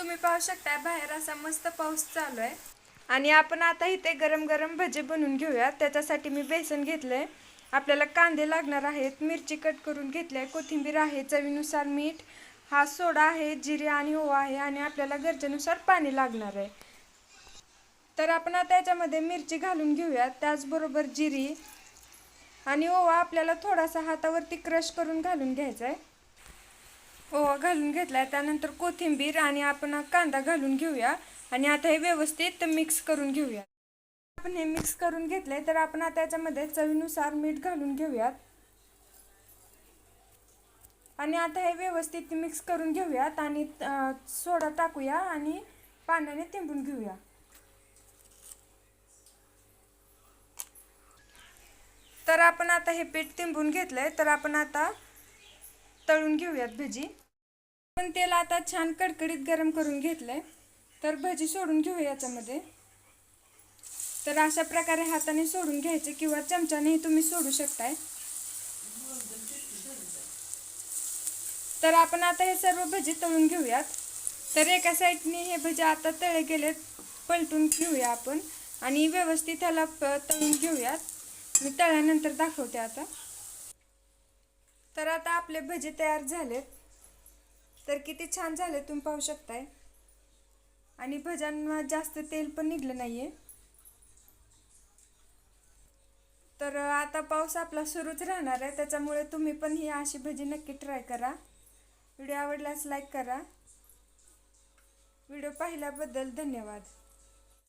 तुम्ही पाहू शकताय बाहेर असा मस्त पाऊस चालू आहे. आणि आपण आता इथे गरम गरम भजे बनवून घेऊया त्याच्यासाठी मी बेसन घेतलंय. आपल्याला कांदे लागणार आहेत. मिरची कट करून घेतली आहे कोथिंबीर आहे चवीनुसार मीठ. हा सोडा आहे जिरे आणि ओवा आहे आणि आपल्याला गरजेनुसार पाणी लागणार आहे. तर आपण आता याच्यामध्ये मिरची घालून घेऊया त्याचबरोबर जिरी आणि ओवा आपल्याला थोडासा हातावरती क्रश करून घालून घ्यायचा आहे ओवा घालून घेतला त्यानंतर कोथिंबीर आणि आपण कांदा घालून घेऊया. आणि आता हे व्यवस्थित मिक्स करून घेऊया. आपण हे मिक्स करून घेतले तर आपण आता याच्यामध्ये चवीनुसार मीठ घालून घेऊयात. आणि आता हे व्यवस्थित मिक्स करून घेऊयात आणि सोडा टाकूया आणि पाण्याने तिंबून घेऊया. तर आपण आता हे पीठ तिंबून घेतलंय. तर आपण आता तळून घेऊयात भजी. पण तेल आता छान कडकडीत गरम करून घेतलंय. तर भजी सोडून घेऊ याच्यामध्ये. तर अशा प्रकारे हाताने सोडून घ्यायचे किंवा चमच्यानेही तुम्ही सोडू शकताय. तर आपण आता हे सर्व भजी तळून घेऊयात. तर एका साईडने हे भजी आता तळे गेलेत. पलटून घेऊया आपण. आणि व्यवस्थित ह्याला तळून घेऊयात. मी तळल्यानंतर दाखवते आता. तर आता आपले भजे तयार झालेत. तर किती छान झाले तुम्ही पाहू शकताय. आणि भज्यांना जास्त तेल पण निघलं नाहीये. तर आता पाऊस आपला सुरूच राहणार आहे. त्याच्यामुळे तुम्ही पण ही अशी भजी नक्की ट्राय करा. व्हिडिओ आवडल्यास लाईक करा. व्हिडिओ पाहिल्याबद्दल धन्यवाद.